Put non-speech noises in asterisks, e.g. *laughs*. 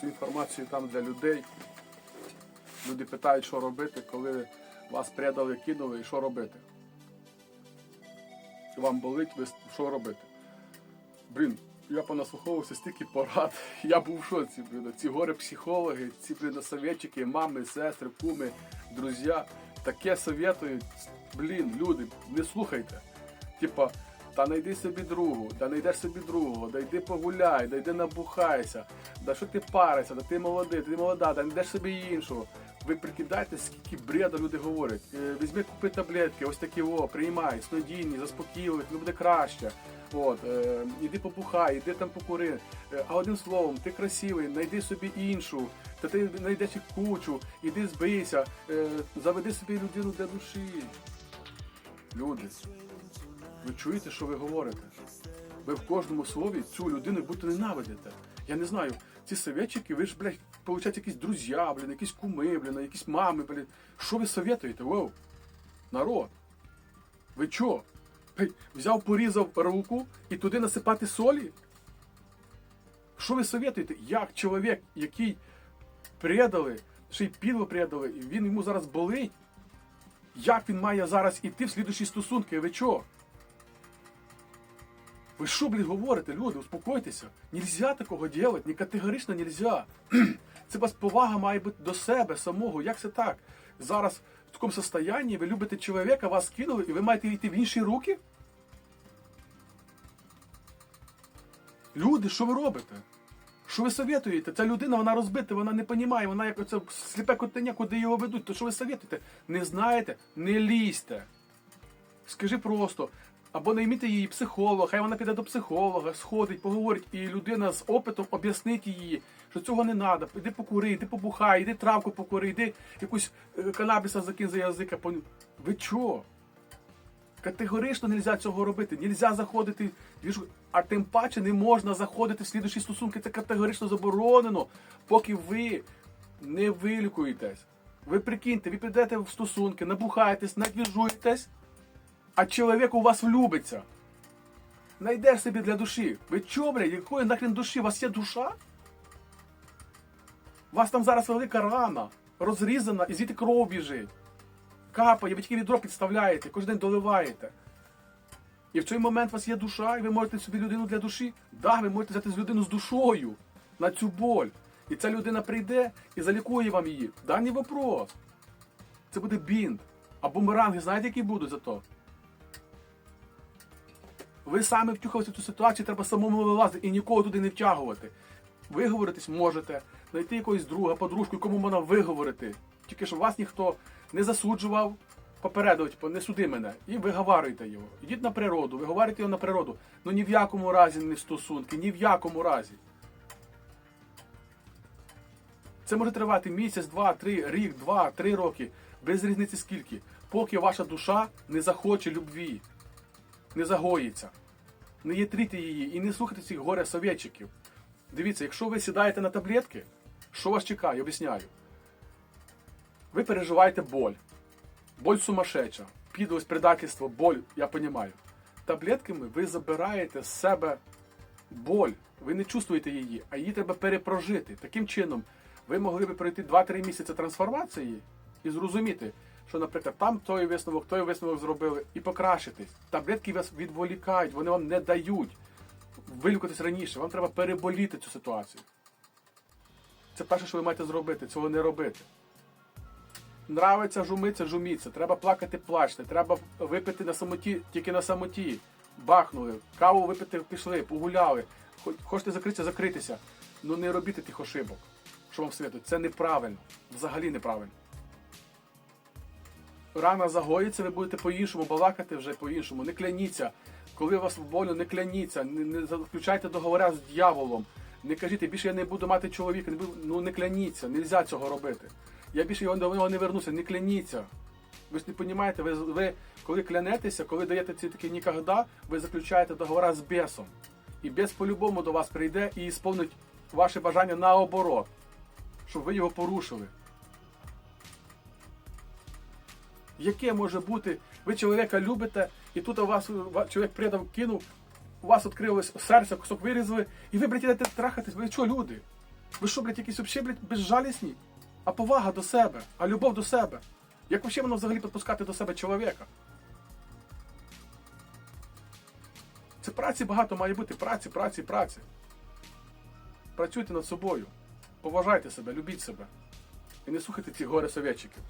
цю інформацію там для людей. Люди питають, що робити, коли вас предали, кинули, і що робити. Вам болить, ви що робити? Блін, я понаслуховувався стільки порад. *laughs* Я був в шоці, блін. Ці горе психологи, ці блін, советчики, мами, сестри, куми, друзі. Таке советують. Блін, люди, не слухайте. Типа, та найди собі другу, да найдеш собі другого, да йди погуляй, да йди набухайся, да що ти паришся, да ти молодий, ти молода, да найдеш собі іншого. Ви прикидайте, скільки бреду люди говорять. Е, Візьми, купи таблетки, ось такі о, приймай, снодійні, заспокійливі, тобі буде краще. От, е, іди побухай, іди там покури. Е, а одним словом, ти красивий, знайди собі іншу, та ти знайдеш кучу, іди збийся, е, заведи собі людину для душі. Люди, ви чуєте, що ви говорите? Ви в кожному слові цю людину будто ненавидите. Я не знаю, ці советчики, ви ж, блядь, получають якісь друзі, блін, якісь куми, блін, якісь мами, блін. Що ви советуєте? Воу? Народ. Ви чо? Взяв, порізав руку і туди насипати солі? Що ви советуєте? Як чоловік, який предали, ще й підло предали, він йому зараз болить? Як він має зараз іти в слідущі стосунки? Ви чо? Ви що, блін, говорите, люди, успокойтеся. Нельзя такого делать, ні категорично нельзя. *clears throat* Це вас повага має бути до себе самого. Як це так? Зараз в такому состоянні ви любите чоловіка, вас кинули, і ви маєте йти в інші руки? Люди, що ви робите? Що ви советуєте? Ця людина, вона розбита, вона не розуміє, вона як оце сліпе котеня, куди його ведуть. То що ви советуєте? Не знаєте? Не лізьте. Скажи просто, або найміть її психолога, хай вона піде до психолога, сходить, поговорить, і людина з опитом об'яснить їй, що цього не треба. Іди покури, іди побухай, іди травку покури, іди якусь е, канабіса закинь за язика. Ви чого? Категорично не можна цього робити. Нельзя заходити, а тим паче не можна заходити в слідчі стосунки. Це категорично заборонено, поки ви не вилікуєтесь. Ви прикиньте, ви підете в стосунки, набухаєтесь, надвіжуєтесь, а чоловік у вас влюбиться. Найдеш собі для душі. Ви чо, блядь, якої нахрен душі? У вас є душа? У вас там зараз велика рана, розрізана, і звідти кров біжить. Капає, ви тільки відро підставляєте, кожен день доливаєте. І в цей момент у вас є душа, і ви можете собі людину для душі. Да, ви можете взяти людину з душою на цю боль. І ця людина прийде і залікує вам її. Да, вопрос. Це буде бінт. А бумеранги, знаєте, які будуть за то? Ви самі втюхалися в цю ситуацію, треба самому вилазити і нікого туди не втягувати. Виговоритись можете, знайти якогось друга, подружку, кому можна виговорити. Тільки щоб вас ніхто не засуджував, попередив, типу, не суди мене. І виговарюйте його. Йдіть на природу, виговарюйте його на природу. Ну ні в якому разі не стосунки, ні в якому разі. Це може тривати місяць, два, три, рік, два, три роки, без різниці скільки, поки ваша душа не захоче любві, не загоїться. Не єтрите її і не слухайте цих горя совєтчиків. Дивіться, якщо ви сідаєте на таблетки, що вас чекає, об'ясняю. Ви переживаєте боль. Боль сумасшедша, підлость, предательство, боль, я розумію. Таблетками ви забираєте з себе боль. Ви не чувствуєте її, а її треба перепрожити. Таким чином, ви могли би пройти 2-3 місяці трансформації і зрозуміти, що, наприклад, там той висновок, той висновок зробили, і покращитись. Таблетки вас відволікають, вони вам не дають вилікуватись раніше. Вам треба переболіти цю ситуацію. Це перше, що ви маєте зробити, цього не робити. Нравиться жумиться, жуміться. Треба плакати, плачте. Треба випити на самоті, тільки на самоті. Бахнули, каву випити, пішли, погуляли. Хочете закритися, закритися. Ну не робіть тих ошибок, що вам світить. Це неправильно. Взагалі неправильно. Рана загоїться, ви будете по-іншому балакати вже по-іншому. Не кляніться. Коли вас волю, не кляніться, не, не заключайте договори з дьяволом. Не кажіть, більше я не буду мати чоловіка, не буду, ну не кляніться, не можна цього робити. Я більше його, до нього не вернуся, не кляніться. Ви ж не розумієте, ви, ви коли клянетеся, коли даєте ці такі нікогда, ви заключаєте договори з бісом. І бес по-любому до вас прийде і ісполнить ваше бажання наоборот, щоб ви його порушили. Яке може бути, ви чоловіка любите, і тут у вас чоловік предав кинув, у вас відкрилось серце, кусок вирізали, і ви блядь, йдете трахатись, ви що, люди? Ви що, блядь, якісь взагалі, блядь, безжалісні? А повага до себе, а любов до себе. Як взагалі воно взагалі підпускати до себе чоловіка? Це праці багато має бути. Праці, праці, праці. Працюйте над собою. Поважайте себе, любіть себе. І не слухайте ці горе совєтчиків.